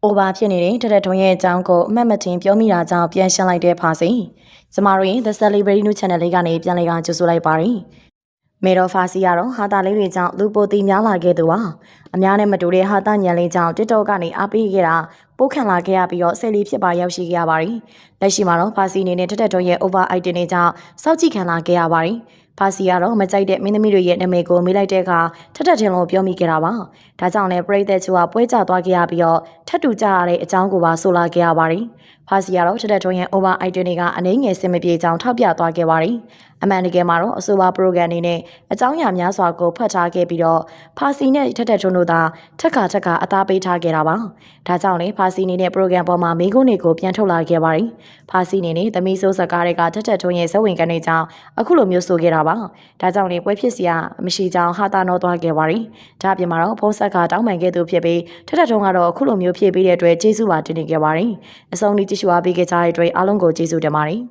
။ over ဖြစ်နေတဲ့တရက်ထွန်းရဲ့အကြောင်းကိုအမှတ်မတင်ပြောမိတာကြောင့်ပြန်ရှင်းလိုက်တဲ့ဖာစီ။ကျမတို့ရဲ့ The Celebrity News Channel လေးကနေပြန်လည်ကကြိုဆိုလိုက်ပါရစေ။မေတော်ဖာစီကတော့ဟာတာလေးတွေကြောင့်လူပိုတီများလာခဲ့သူပါ။အများနဲ့မတူတဲ့ဟာတာညံလေးကြောင့် TikTok ကနေအားပေးခဲ့တာပိုးခံလာခဲ့ရပြီးတော့ဆယ်လီဖြစ်ပါရောက်ရှိခဲ့ရပါတယ်။လက်ရှိမှာတော့ဖာစီအနေနဲ့တက်တက်တော်ရဲ့ over item တွေကြောင့်စောက်ကြည့်ခံလာခဲ့ရပါတယ်။ ဖာစီကတော့မကြိုက်တဲ့မင်းသမီးတွေရဲ့နာမည်ကိုမေးလိုက်တဲ့အခါထက်ထက်ထင်လို့ပြောမိခဲ့တာပါ။ဒါကြောင့်လည်းပရိသတ်ချို့ကပွဲကြသွားခဲ့ရပြီးတော့ထပ်တူကြရတဲ့အကြောင်းကိုပါဆိုလာခဲ့ရပါတယ်။ဖာစီကတော့ထက်ထက်ထွန်းရဲ့ over item တွေကအနှိမ့်ငယ်စင်မပြေကြောင်းထောက်ပြသွားခဲ့ပါတယ်။ အမှန်တကယ်မှာတော့အဆိုပါ program အနေနဲ့အကြောင်းအရာများစွာကိုဖတ်ထားခဲ့ပြီးတော့ဖာစီနဲ့ထက်ထက်ထွန်းတို့သာထက်ခါထက်ခါအသားပေးထားခဲ့တာပါ။ဒါကြောင့်လည်းဖာစီအနေနဲ့ program ပေါ်မှာမိကုန်းတွေကိုပြန်ထုတ်လာခဲ့ပါတယ်။ဖာစီအနေနဲ့သမီးဆိုးစကားတွေကထက်ထက်ထွန်းရဲ့ဇဝင်ကနေကြောင်းအခုလိုမျိုးဆိုခဲ့တာပါ။ဒါကြောင့်လည်းပွဲဖြစ်စရာမရှိကြောင်းဟာတာနောသွားခဲ့ပါတယ်။ဒါအပြင်မှာတော့ဖုန်းဆက်ကတောင်းပန်ခဲ့သူဖြစ်ပြီးထက်ထက်ထွန်းကတော့အခုလိုမျိုးဖြည့်ပေးတဲ့အတွက်ကျေးဇူးပါတင်နေခဲ့ပါတယ်။အဆုံးထိကြည့်ရှုအားပေးခဲ့ကြတဲ့အတွက်အားလုံးကိုကျေးဇူးတင်ပါတယ်။